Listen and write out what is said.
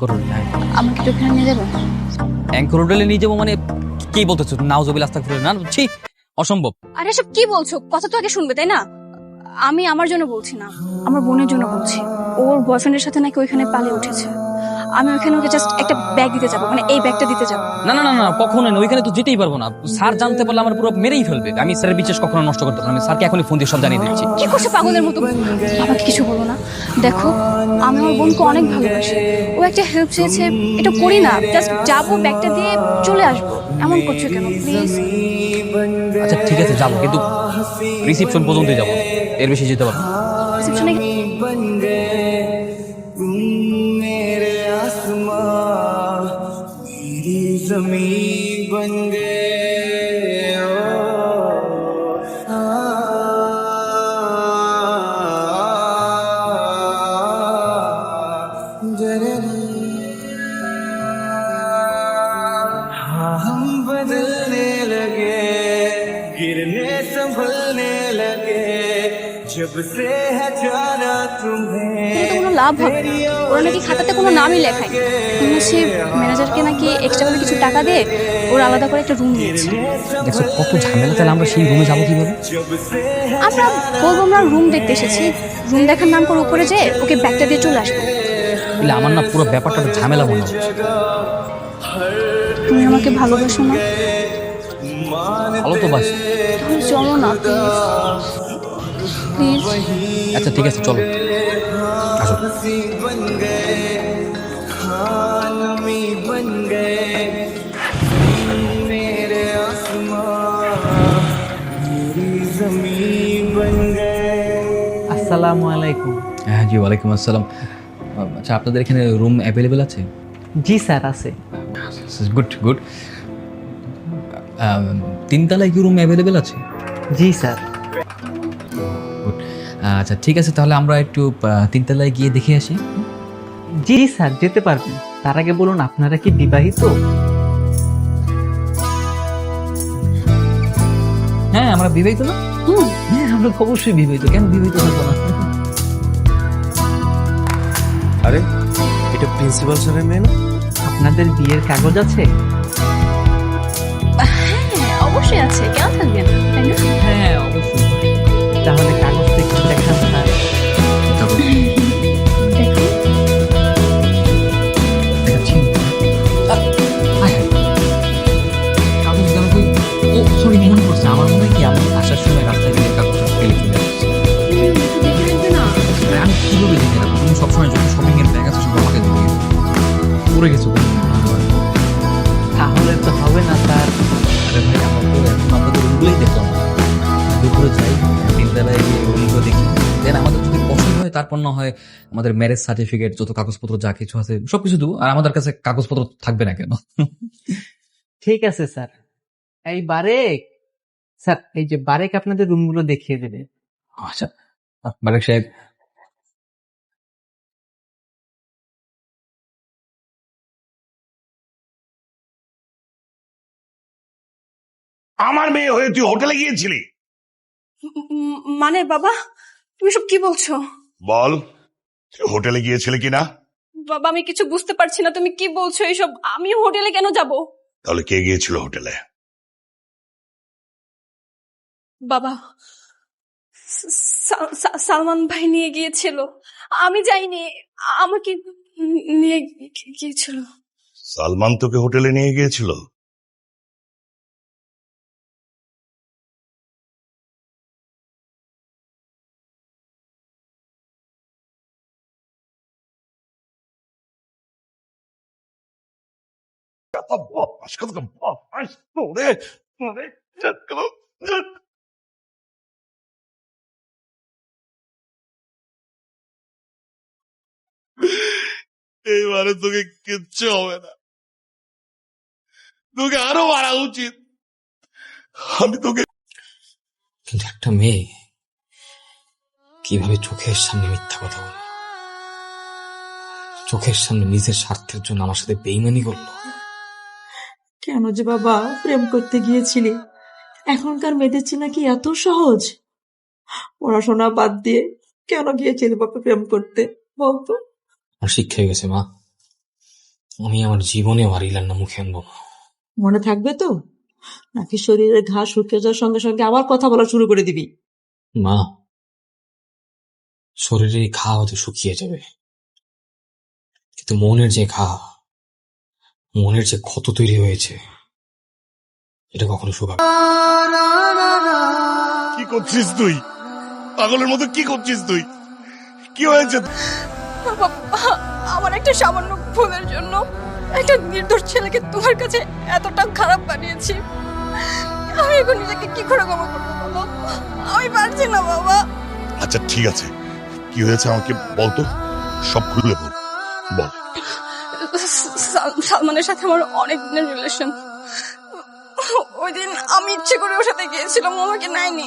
করুন আমাকে একটু এখানে নিয়ে যাবেন? অ্যাঙ্কর হোটেলে নিয়ে যাব মানে কি বলতেছো? নাওজবিল আস্তাক ফিরে না ছি অসম্ভব। আরে কি বলছো? কথা তো আগে শুনবে তাই না? আমি আমার জন্য বলছি না আমার বোনের জন্য বলছি। ওর বয়ফ্রেন্ডের সাথে নাকি ওইখানে পালিয়ে উঠেছে। আমি ওখানে ওকে জাস্ট একটা ব্যাগ দিতে যাব মানে এই ব্যাগটা দিতে যাব। না না না না কখনো না ওইখানে তো যেতেই পারব না। স্যার জানতে পারলে আমার পুরো মেরেই ফেলবে। আমি স্যারের বিশ্বাস কখনো নষ্ট করতে পারব। আমি স্যারকে এখনই ফোন দিয়ে সব জানিয়ে দিচ্ছি। কি করছে পাগলের মতো? আমাকে কিছু বলো না। দেখো আমি আমার বোনকে অনেক ভালোবাসি। ও একটা হেল্প চেয়েছে এটা করি না। জাস্ট যাব ব্যাগটা দিয়ে চলে আসব। এমন করছ কেন? প্লিজ আচ্ছা ঠিক আছে যাব কিন্তু রিসিপশন পর্যন্তই যাব। এর বেশি যেতে পারব। রিসেপশনে मेरी जमीन बन गए কোনো লাভ হবে ওরা নাকি খাতাতে কোনো নামই লেখায়। সে ম্যানেজারকে নাকি এক্সট্রা করে কিছু টাকা দিয়ে ওর আলাদা করে একটা রুম নিয়েছে। দেখো কত ঝামেলা তাহলে আমরা সেই রুমে যাব কীভাবে? আমরা বলব আমরা রুম দেখতে এসেছি। রুম দেখার নাম করে উপরে যেয়ে ওকে ব্যাগটা দিয়ে চলে আসব। তাহলে আমার না পুরো ব্যাপারটা ঝামেলা মনে হচ্ছে। তুমি আমাকে ভালোবাসো না? ভালো তো বাসি। চলো না প্লিজ আচ্ছা ঠিক আছে চলো। আসো। আসসালামু আলাইকুম। হ্যাঁ জি ওয়ালাইকুম আসসালাম। আচ্ছা আপনাদের এখানে রুম অ্যাভেলেবেল আছে? জি স্যার আছে। আচ্ছা, গুড গুড তিনতলায় কি রুম অ্যাভেলেবেল আছে? জি স্যার। আচ্ছা ঠিক আছে তাহলে আমরা একটু তিনতলায় গিয়ে দেখে আসি। জি স্যার যেতে পারবেন। তার আগে বলুন আপনারা কি বিবাহিত? হ্যাঁ আমরা বিবাহিত না? হ্যাঁ আমরা অবশ্যই বিবাহিত। কেন বিবাহিত থাকব না? আরে এটা প্রিন্সিপাল স্যারের মেয়ে না? আপনাদের বিয়ের কাগজ আছে? হ্যাঁ অবশ্যই আছে। কেন থাকবে না হ্যাঁ অবশ্যই। তাহলে তারপর না হয় আমাদের ম্যারেজ সার্টিফিকেট যত কাগজপত্র যা কিছু আছে সবকিছু দেবো আর আমাদের কাছে কাগজপত্র থাকবে না কেন? ঠিক আছে স্যার এই বারেক স্যার এই যে বারেক আপনাদের রুমগুলো দেখিয়ে দেবে। আচ্ছা বারেক সাহেব। আমার মেয়ে হয়ে তুই হোটেলে গিয়েছিলি? মানে বাবা তুমি সব কি বলছো? বল হোটেলে গিয়েছিলি কিনা? বাবা আমি কিছু বুঝতে পারছি না তুমি কি বলছো এইসব? আমি হোটেলে কেন যাব? তাহলে কে গিয়েছিল হোটেলে? বাবা সালমান ভাই নিয়ে গিয়েছিল। আমি যাইনি আমাকে নিয়ে গিয়েছিল। সালমান তোকে হোটেলে নিয়ে গিয়েছিল? এইবারে তোকে কিচ্ছু হবে না তোকে আরও মারা উচিত আমি তোকে কিন্তু একটা মেয়ে কীভাবে চোখের সামনে মিথ্যা কথা বলল চোখের সামনে নিজের স্বার্থের জন্য আমার সাথে বেইমানি করল যে বাবা প্রেম করতে গিয়েছিলি। এখনকার মেয়েদের চেনা কি এত সহজ? পড়াশোনা বাদ দিয়ে কেন গিয়েছিলি বাবা প্রেম করতে বলতো আর শিক্ষা হয়ে গেছে মা। আমি আমার জীবনে হারিলাম না মুখে আনব। না। মনে থাকবে তো? নাকি শরীরের ঘা শুকিয়ে যাওয়ার সঙ্গে সঙ্গে আবার কথা বলা শুরু করে দিবি? মা শরীরের ঘা হয়তো শুকিয়ে যাবে। কিন্তু মনের যে ঘা মনের যে ক্ষত তৈরি হয়েছে এটা কখনো না। কি করছিস তুই? পাগলের মতো কি করছিস তুই? কি হয়েছে? বাবা, আমার একটা সামান্য ভুলের জন্য একটা নির্দোষ ছেলেকে তোমার কাছে এতটা খারাপ বানিয়েছি। আমি এখন নিজেকে কি করে ক্ষমা করব বলো? আমি পারছি না বাবা। আচ্ছা ঠিক আছে। কি হয়েছে আমাকে বলতো সব খুলে বল। বল। সাল- সালমানের সাথে আমার অনেক দিনের রিলেশন ওই দিন আমি ইচ্ছে করে ওর সাথে গিয়েছিলাম আমাকে নেয়নি।